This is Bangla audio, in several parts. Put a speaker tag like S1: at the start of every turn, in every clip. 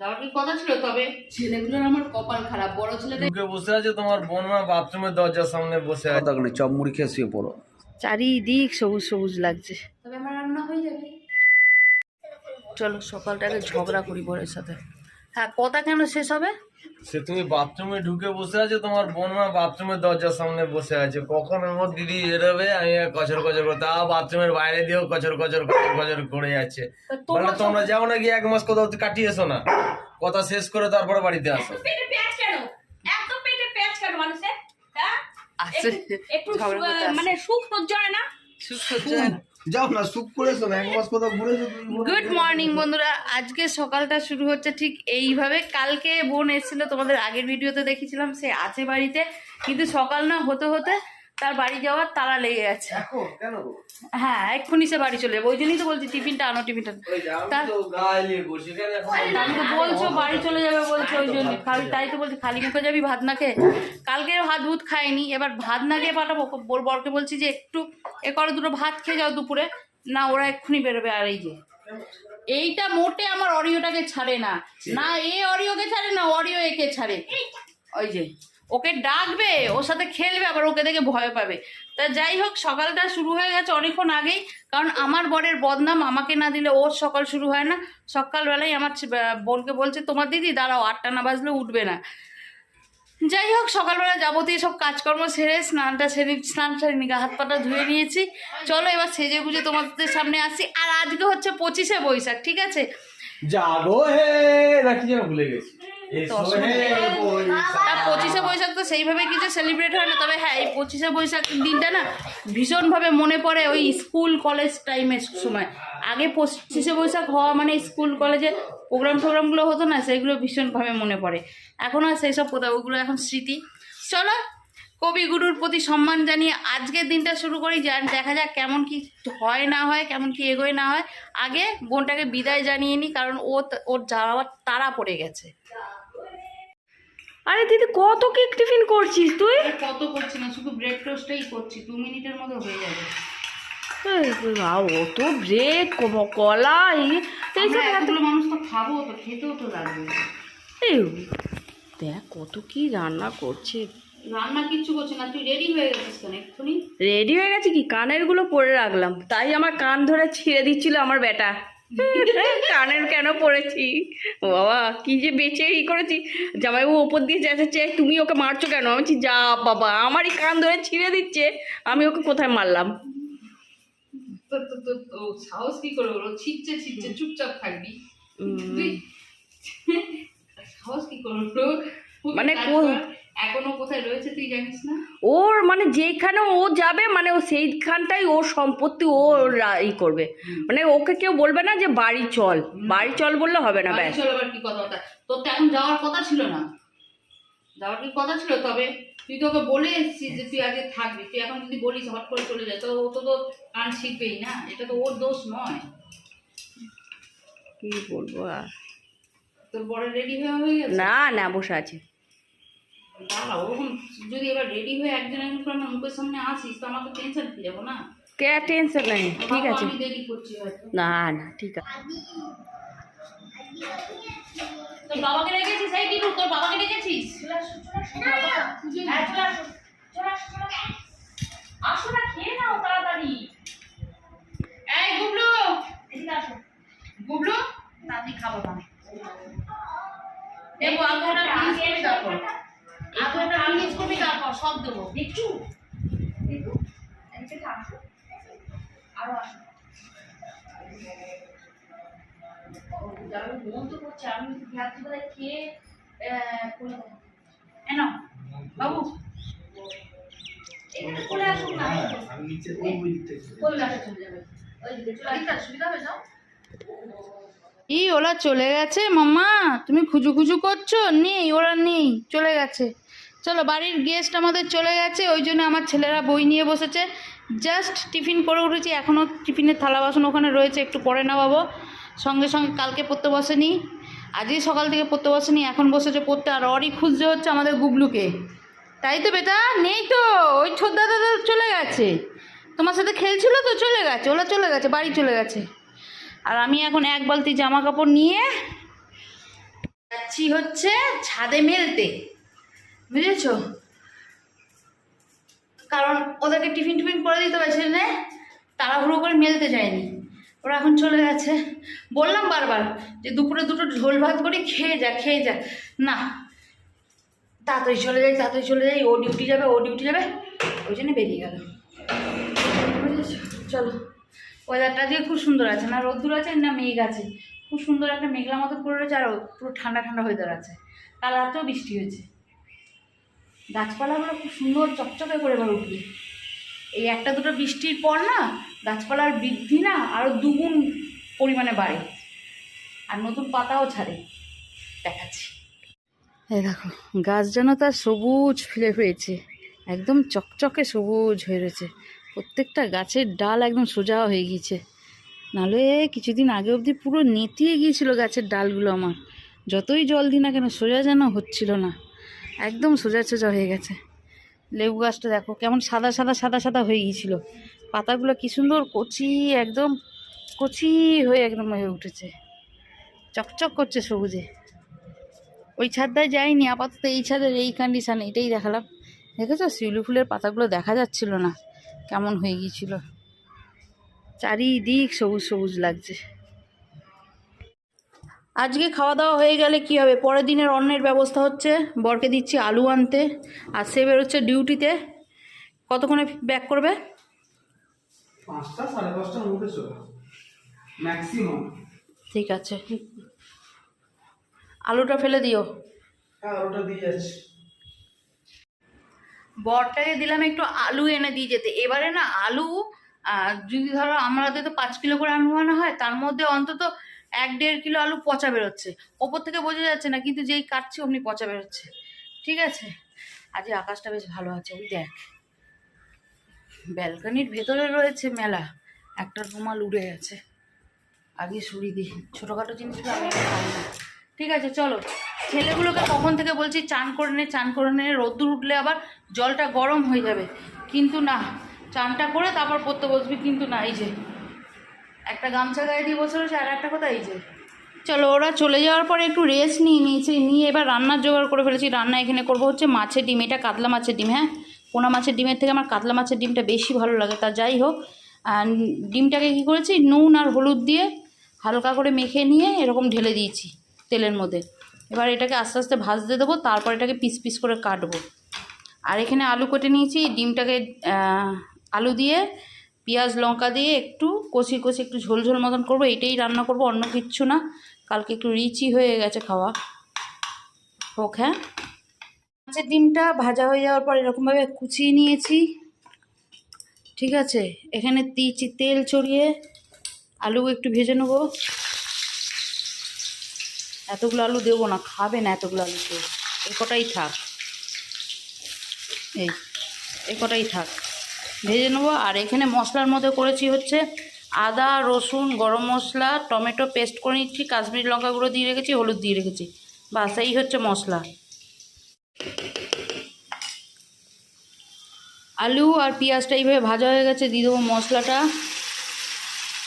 S1: যাওয়ার কি কথা ছিল? তবে ছেলেগুলোর আমার কপাল খারাপ বড় ছেলেদের
S2: বসে আছে তোমার বোন মা বাথরুমের দরজার সামনে বসে আছে।
S3: চপ মুড়ি খেয়ে শুয়ে পড়ো।
S1: চারিদিক সবুজ সবুজ লাগছে। তবে আমার রান্না হয়ে যাবে। চলো সকালটাকে ঝগড়া করি বরের সাথে। হ্যাঁ কথা কেন শেষ হবে?
S2: সে তুমি বাথরুমে ঢুকে বসে আছে তোমার বোন মা বাথরুমের দরজার সামনে বসে আছে। কখন আমার দিদি বেরোবে আমি আর কচর কচর করতে তা বাথরুমের বাইরে দিয়েও কচর কচর কচর কচর করে যাচ্ছে
S1: তা
S2: বলে
S1: তোমরা
S2: যাও না গিয়ে এক মাস কোথাও কাটিয়ে এসো না। কথা শেষ করে তারপরে বাড়িতে আসো।
S4: হ্যাঁ?
S1: আসে।
S4: মানে সুখ সহ্য হয় না?
S1: সুখ সহ্য হয় না। গুড মর্নিং বন্ধুরা। আজকে সকালটা শুরু হচ্ছে ঠিক এইভাবে। কালকে বোন এসেছিল তোমাদের আগের ভিডিওতে দেখেছিলাম, সে আছে বাড়িতে। কিন্তু সকাল না, হতে হতে তার বাড়ি যাওয়ার তালা লেগে গেছে? হ্যাঁ এক্ষুনি সে বাড়ি চলে যাবে। ওই জন্যই তো বলছি টিফিনটা আনো টিফিনটা।
S2: আমি তো
S1: বলছো? বাড়ি চলে যাবে বলছো ওই জন্য। খালি তাই তো বলছি খালি মুখে যাবি ভাত না খেয়ে। কালকে ভাত ভুত খাইনি এবার ভাত না খেয়ে পাঠাবো। বোর বরকে বলছি যে একটু এ করো দুটো ভাত খেয়ে যাও দুপুরে। না ওরা এক্ষুনি বেরোবে আর এই যে। এইটা মোটে আমার অরিওটাকে ছাড়ে না। না এ অরিওকে ছাড়ে না অরিও একে ছাড়ে। ওই যে। ওকে ডাকবে, ওর সাথে খেলবে, আবার ওকে দেখে ভয় পাবে। তা যাই হোক, সকালটা শুরু হয়ে গেছে অনেকক্ষণ আগেই, কারণ আমার বরের বদনাম আমাকে না দিলে ওর সকাল শুরু হয় না। সকালবেলায় আমার বোনকে বলছে, তোমার দিদি, দাঁড়াও, আটটা না বাজলে উঠবে না। যাই হোক, সকালবেলা যাবতীয় সব কাজকর্ম সেরে স্নানটা সেরে, স্নান সেরে গা হাত পাটা ধুয়ে নিয়েছি। চলো এবার সেজে গুজে তোমাদের সামনে আসি। আর আজকে হচ্ছে পঁচিশে বৈশাখ, ঠিক আছে?
S2: জাগো হে নাকি যেন ভুলে গেছি। এসো
S1: দশ
S2: হে বৈশাখ।
S1: তা পঁচিশে বৈশাখ তো সেইভাবে কিছু সেলিব্রেট হয় না তবে হ্যাঁ এই পঁচিশে বৈশাখ দিনটা না ভীষণভাবে মনে পড়ে ওই স্কুল কলেজ টাইমের সময়। আগে পঁচিশে বৈশাখ হওয়া মানে স্কুল কলেজে প্রোগ্রাম টোগ্রামগুলো হতো না সেগুলো ভীষণভাবে মনে পড়ে। এখন আর সেই সব কোথাও ওগুলো এখন স্মৃতি। চলো কবিগুরুর প্রতি সম্মান জানিয়ে আজকের দিনটা শুরু করি যা দেখা যাক কেমন কি হয় না হয় কেমন কি এগোয় না হয়। আগে বোনটাকে বিদায় জানিয়ে নিই কারণ ও ওর যাওয়ার তাড়া পড়ে গেছে।
S4: আরে দিদি কত কেক টিফিন করছিস তুই?
S1: কত করছি না শুধু ব্রেড টোস্টটাই করছি দু মিনিটের মধ্যে হয়ে যাবে।
S4: অত ব্রেড কলা এই-
S1: এতগুলো মানুষ তো খাব তো খেতেও তো লাগবে।
S4: এই, দেখ কত কি রান্না করছে।
S1: রান্না কিচ্ছু করছি না তুই রেডি হয়ে গেছিস কেন এক্ষুনি?
S4: রেডি হয়ে গেছে কি? কানেরগুলো পরে রাখলাম তাই আমার কান ধরে ছিঁড়ে দিচ্ছিল আমার বেটা কানের কেন পড়েছি? বাবা কি যে বেঁচে ই করেছি। জামাইবাবু ওপর দিয়ে চেঁচাচ্ছে তুমি ওকে মারছো কেন? আমি যা বাবা আমারই কান ধরে ছিঁড়ে দিচ্ছে আমি ওকে কোথায় মারলাম?
S1: সাহস কি করে বলো ছিটছে ছিটছে চুপচাপ থাকবি। সাহস কি করে
S4: মানে কোন-।
S1: এখনও কোথায় রয়েছে তুই জানিস না?
S4: ওর মানে যেখানে ও যাবে মানে ও সেইখানটাই ওর সম্পত্তি ও ই করবে। মানে ওকে কেউ বলবে না যে বাড়ি চল। বাড়ি চল বললে হবে না ব্যাস।
S1: চলো আবার কি কথা তোর তো এখন যাওয়ার কথা ছিল না। যাওয়ার কি কথা ছিল? তবে তুই তোকে বলে এসেছিস যে তুই আগে থাকবি। তুই এখন যদি বলিস হট করে চলে যায় তো ও তো তো কান শিখবেই না। এটা তো ওর দোষ নয়।
S4: কি বলব আর?
S1: তোর বড় রেডি হয়ে হয়ে গেছে?
S4: না না বসে আছে।
S1: দাঁড়া ওরকম যদি এবার রেডি হয়ে একজন আমার মুখের সামনে আসিস তো আমাকে টেনশন পেয়ে যাব না?
S4: কে টেনশন নেই ঠিক আছে। না না ঠিক আছে।
S1: তোর বাবাকে রেখেছিস এই কি তোর বাবাকে রেখেছিস হ্যাঁ, আসো।
S4: আসো না খেয়ে নাও তাড়াতাড়ি।
S1: এই গুবলু!
S4: এদিকে আসো।
S1: গুবলু? তাড়াতাড়ি খাব না। দেবো আগে ফিনিশ করবি তারপর সব দেবো
S4: দেখছু? দেখো? এদিকে আসো। আরও আসো।
S1: মন তো করছে আমি রাত্রিবেলায় খেয়ে আহ, করে দেবো। এ নাও, বাবু। এখানে চলে আসুন না। চলে যাবে। ওই দিকে চলে আসো, সুবিধা হবে যাও ই ওরা চলে গেছে মাম্মা। তুমি খুঁজু খুঁজু করছ? নেই ওরা নেই চলে গেছে। চলো, বাড়ির গেস্ট আমাদের চলে গেছে, ওই জন্য আমার ছেলেরা বই নিয়ে বসেছে। জাস্ট টিফিন করে উঠেছি, এখনও টিফিনের থালা বাসন ওখানে রয়েছে, একটু পরে না নেওয়াবো সঙ্গে সঙ্গে কালকে পড়তে বসেনি, আজই সকাল থেকে পড়তে বসেনি, এখন বসেছে পড়তে, আর অরই খুঁজতে হচ্ছে আমাদের গুবলুকে। তাই তো বেটা, নেই তো, ওই ছোদ্দা দাদা চলে গেছে। তোমার সাথে খেলছিল তো, চলে গেছে, ওরা চলে গেছে, বাড়ি চলে গেছে। আর আমি এখন এক বালতি জামা কাপড় নিয়ে যাচ্ছি হচ্ছে ছাদে মেলতে। বুঝেছ? কারণ ওদেরকে টিফিন টিফিন করে দিতে হবে, সেজন্য তাড়াহুড়ো করে মেলতে যায়নি। ওরা এখন চলে গেছে। বললাম বারবার যে দুপুরে দুটো ঝোল ভাত করে, খেয়ে যা খেয়ে যা। না, তাড়াতাড়ি চলে যাই, তাড়াতাড়ি চলে যাই, ও ডিউটি যাবে, ও ডিউটি যাবে, ওই জন্য বেরিয়ে গেল চলো। ওয়েদারটা দিয়ে খুব সুন্দর আছে, না রোদ্দুর আছে, না মেঘ আছে। খুব সুন্দর একটা মেঘলা মতো করে রয়েছে, আর পুরো ঠান্ডা ঠান্ডা ওয়েদার আছে। কাল রাতেও বৃষ্টি হয়েছে। গাছপালাগুলো খুব সুন্দর চকচকে করে এবার উঠবে। এই একটা দুটো বৃষ্টির পর না, গাছপালার বৃদ্ধি না আরও দুগুণ পরিমাণে বাড়ে। আর নতুন পাতাও ছাড়ে। দেখাচ্ছি। এই দেখো, গাছ যেন তার সবুজ ফিরে পেয়েছে একদম চকচকে সবুজ হয়ে রয়েছে। প্রত্যেকটা গাছের ডাল একদম সোজা হয়ে গিয়েছে। নাহলে কিছুদিন আগে অবধি পুরো নেতিয়ে গিয়েছিল গাছের ডালগুলো আমার। যতই জল দিই না কেন, সোজা যেন হচ্ছিল না। একদম সোজা সোজা হয়ে গেছে। লেবু গাছটা দেখো, কেমন সাদা সাদা সাদা সাদা হয়ে গিয়েছিল। পাতাগুলো কি সুন্দর কচি, একদম কচি হয়ে একদম হয়ে উঠেছে। চকচক করছে সবুজে। ওই ছাদটায় যাইনি, আপাতত এই ছাদের এই কন্ডিশান এটাই দেখালাম। দেখেছ? শিউলি ফুলের পাতাগুলো দেখা যাচ্ছিল না, কেমন হয়ে গিয়েছিল। চারিদিক সবুজ সবুজ লাগছে। আজকে খাওয়া দাওয়া হয়ে গেলে কি হবে? পরের দিনের অন্নের ব্যবস্থা হচ্ছে। বরকে দিচ্ছি আলু আনতে। আর সে বেরোচ্ছে ডিউটিতে। কতক্ষণে ব্যাক করবে?
S5: পাঁচটা সাড়ে পাঁচটার মধ্যে ম্যাক্সিমাম
S1: ঠিক আছে। আলুটা ফেলে দিও।
S5: হ্যাঁ ওটা দিয়ে যাচ্ছি।
S1: বরটাকে দিলাম একটু আলু এনে দিয়ে যেতে। এবারে না আলু যদি ধরো আমাদের তো পাঁচ কিলো করে আলু আনা হয় তার মধ্যে অন্তত এক দেড় কিলো আলু পচা বেরোচ্ছে। ওপর থেকে বোঝা যাচ্ছে না, কিন্তু যেই কাটছি অমনি পচা বেরোচ্ছে। ঠিক আছে? আজকে আকাশটা বেশ ভালো আছে, ওই দেখ। ব্যালকনির ভেতরে রয়েছে মেলা, একটা রুমাল উড়ে গেছে। আগে সরিয়ে দিই, ছোটোখাটো জিনিসগুলো আমি ঠিক আছে, চলো। ছেলেগুলোকে কখন থেকে বলছি, চান করে নে, চান করে নে, রোদ্দুর উঠলে আবার জলটা গরম হয়ে যাবে। কিন্তু না, চানটা করে তারপর পড়তে বসবি, কিন্তু না, এই যে একটা গামছা গায়ে দিয়ে বসে রয়েছে আর একটা কথা এই যে। চলো, ওরা চলে যাওয়ার পরে একটু রেস্ট নিয়ে নিয়েছি, নিয়ে এবার রান্নার জোগাড় করে ফেলেছি। রান্না এখানে করব হচ্ছে মাছের ডিম, এটা কাতলা মাছের ডিম হ্যাঁ? পোনা মাছের ডিমের থেকে আমার কাতলা মাছের ডিমটা বেশি ভালো লাগে, তা যাই হোক। ডিমটাকে কী করেছি, নুন আর হলুদ দিয়ে হালকা করে মেখে নিয়ে এরকম ঢেলে দিয়েছি তেলের মধ্যে। এবার এটাকে আস্তে আস্তে ভাজতে দেবো, তারপর এটাকে পিস পিস করে কাটবো। আর এখানে আলু কেটে নিয়েছি, ডিমটাকে আলু দিয়ে পেঁয়াজ লঙ্কা দিয়ে একটু কষি কষি একটু ঝোল ঝোল মতন করব এটাই রান্না করব, অন্য কিচ্ছু না। কালকে একটু রিচি হয়ে গেছে খাওয়া। হোক হ্যাঁ। মাছের ডিমটা ভাজা হয়ে যাওয়ার পর এরকমভাবে কুচিয়ে নিয়েছি। ঠিক আছে, এখানে দিয়েছি তেল ছড়িয়ে আলু একটু ভেজে নেব। এতগুলো আলু দেবো না, খাবে না এতগুলো আলু কেউ। এই কটাই থাক। এই এই কটাই থাক। ভেজে নেব। আর এখানে মশলার মধ্যে করেছি হচ্ছে আদা, রসুন, গরম মশলা, টমেটো পেস্ট করে নিচ্ছি, কাশ্মীরি লঙ্কা গুঁড়ো দিয়ে রেখেছি, হলুদ দিয়ে রেখেছি। বাস, এই হচ্ছে মশলা। আলু আর পেঁয়াজটা এইভাবে ভাজা হয়ে গেছে, দিয়ে দেবো মশলাটা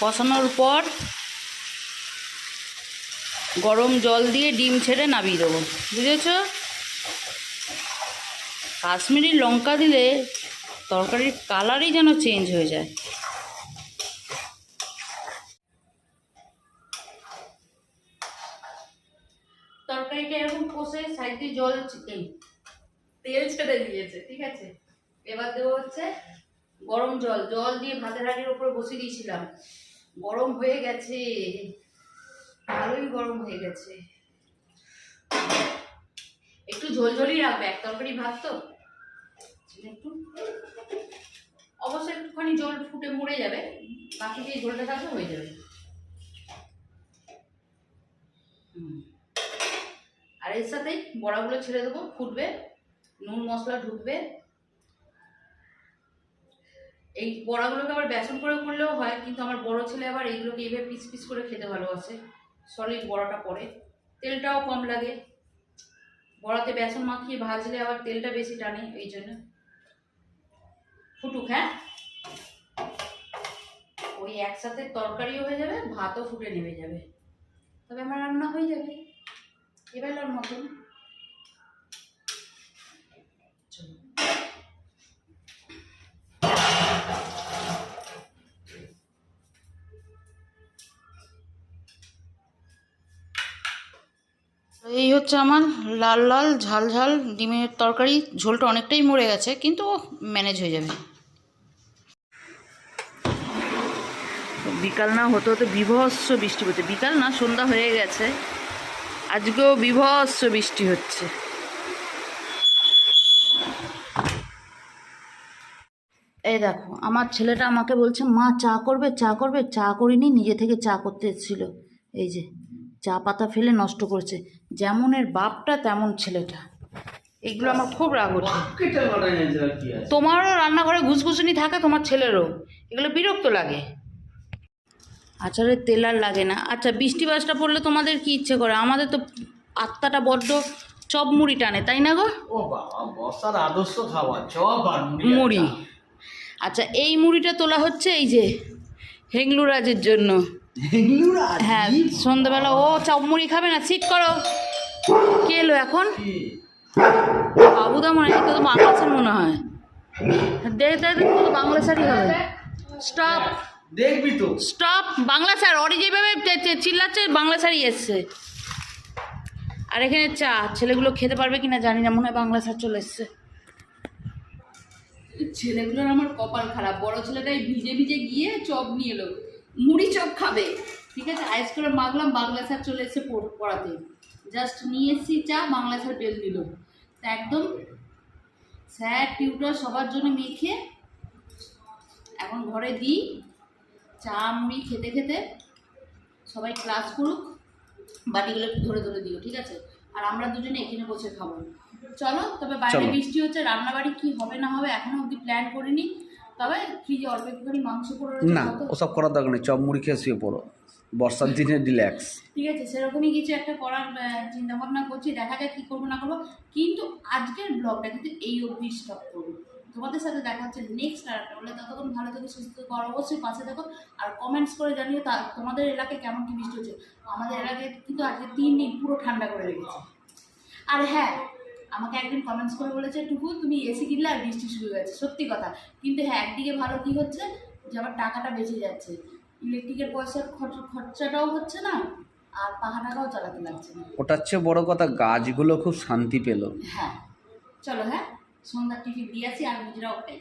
S1: কষানোর পর গরম জল দিয়ে ডিম ছেড়ে নামিয়ে দেবো। বুঝেছ? কাশ্মীরি লঙ্কা দিলে তরকারির কালারই যেন চেঞ্জ হয়ে যায়। তরকারিটা এরকম কষে সাইড দিয়ে জল তেল ছেড়ে দিয়েছে, ঠিক আছে? এবার দেবো হচ্ছে গরম জল। জল দিয়ে ভাতের হাঁড়ির উপরে বসিয়ে দিয়েছিলাম। গরম হয়ে গেছে। ভালোই গরম হয়ে গেছে। একটু ঝোলঝোলই রাখবে, এক তরকারি ভাত তো। একটু অবশ্যই একটুখানি জল ফুটে মরে যাবে। বাকি যে ঝোলটা থাকবে হয়ে যাবে। আর এর সাথে বড়াগুলো ছেড়ে দেবো, ফুটবে, নুন মশলা ঢুকবে। এই বড়াগুলোকে আবার বেসন করে করলেও হয়, কিন্তু আমার বড় ছেলে আবার এইগুলোকে এইভাবে পিস পিস করে খেতে ভালোবাসে। সলিড বড়াটা পরে। তেলটাও কম লাগে। বড়াতে বেসন মাখিয়ে ভাজলে আবার তেলটা বেশি টানে, এই জন্য। ফুটুক হ্যাঁ? ওই একসাথে তরকারিও হয়ে যাবে, ভাতও ফুটে নেমে যাবে। তবে আমার রান্না হয়ে যাবে। এবেলার মতন। এই হচ্ছে আমার লাল লাল, ঝাল ঝাল, ডিমের তরকারি। ঝোলটা অনেকটাই মরে গেছে, কিন্তু ম্যানেজ হয়ে যাবে। বিকাল না হতে হতে বিভৎস বৃষ্টি হচ্ছে বিকাল না সন্ধ্যা হয়ে গেছে। আজকেও বিভৎস বৃষ্টি হচ্ছে। এই দেখো আমার ছেলেটা আমাকে বলছে মা চা করবে চা করবে? চা করিনি নিজে থেকে চা করতে এসেছিল। এই যে চা পাতা ফেলে নষ্ট করছে। যেমনের বাপটা তেমন ছেলেটা। এগুলো আমার খুব রাগ ওঠে
S5: আছে।
S1: তোমারও রান্নাঘরে ঘুসঘুসুনি থাকে তোমার ছেলেরও। এগুলো বিরক্ত লাগে। আচারের তেল আর লাগে না। আচ্ছা বৃষ্টি বাসটা পড়লে তোমাদের কি ইচ্ছে করে? আমাদের তো আত্মাটা বড্ড চপ মুড়ি টানে তাই না গো?
S5: ও বাবা বর্ষার আদর্শ খাবার চপ আর মুড়ি।
S1: আচ্ছা এই মুড়িটা তোলা হচ্ছে এই যে হেংলুরাজের জন্য। হ্যাঁ সন্ধ্যাবেলা ও চপ মুড়ি খাবে না সিট করো। কে এলো এখন? বাবুদা মনে হয় তো বাংলা মনে হয়। দেখ দেখ, তো বাংলা শাড়ি হবে। স্টপ।
S5: দেখবি তো।
S1: স্টপ বাংলা স্যার অরি যেভাবে চিল্লাচ্ছে বাংলা স্যারই এসছে। আর এখানে চা ছেলেগুলো খেতে পারবে কিনা জানি না মনে হয় বাংলা স্যার চলে এসছে। ছেলেগুলোর আমার কপাল খারাপ বড় ছেলেটাই ভিজে ভিজে গিয়ে চপ নিয়ে এলো। মুড়ি চপ খাবে। ঠিক আছে আইস করে মাগলাম বাংলা স্যার চলে এসছে পড়াতে। জাস্ট নিয়ে এসছি চা বাংলা স্যার বেল দিল। তা একদম স্যার টিউটার সবার জন্য মেখে এখন ঘরে দিই। চা মুড়ি খেতে খেতে সবাই ক্লাস করুক বাটিগুলো একটু ধরে ধরে দিও ঠিক আছে? আর আমরা দুজনে এখানে বসে খাব। চলো তবে বাইরে বৃষ্টি হচ্ছে রান্নাবাড়ি কি হবে না হবে এখনও অবধি প্ল্যান করিনি। তবে ফ্রিজে অল্প একটুখানি মাংস করে
S3: না ওসব করার দরকার নেই চপ মুড়ি খেয়ে শুয়ে পড়ো। বর্ষার দিনে রিল্যাক্স
S1: ঠিক আছে সেরকমই কিছু একটা করার চিন্তা ভাবনা করছি দেখা যাক কী করব না করব। কিন্তু আজকের ব্লগটা কিন্তু এই অবধি স্টপ করব। তোমাদের সাথে দেখা হচ্ছে নেক্সট আর একটা। বলে ততক্ষণ ভালো থেকে সুস্থ থাকো আর অবশ্যই পাশে থাকো আর কমেন্টস করে জানিও তা তোমাদের এলাকায় কেমন কী বৃষ্টি হচ্ছে। আমাদের এলাকায় কিন্তু আজকে তিন দিন পুরো ঠান্ডা করে রেখেছে। আর হ্যাঁ আমাকে একদিন কমেন্টস করে বলেছে টুকু তুমি এসি কিনলে আর বৃষ্টি শুরু হয়ে গেছে। সত্যি কথা। কিন্তু হ্যাঁ একদিকে ভালো কী হচ্ছে যে আমার টাকাটা বেঁচে যাচ্ছে। ইলেকট্রিকের পয়সার খরচ- খরচাটাও হচ্ছে না আর পাখা টাকাও চালাতে লাগছে না।
S3: ওটার চেয়ে বড় কথা গাছগুলো খুব শান্তি পেল।
S1: হ্যাঁ চলো হ্যাঁ। সন্ধ্যার টিফিন দিয়ে আসি আর নিজেরাও খাই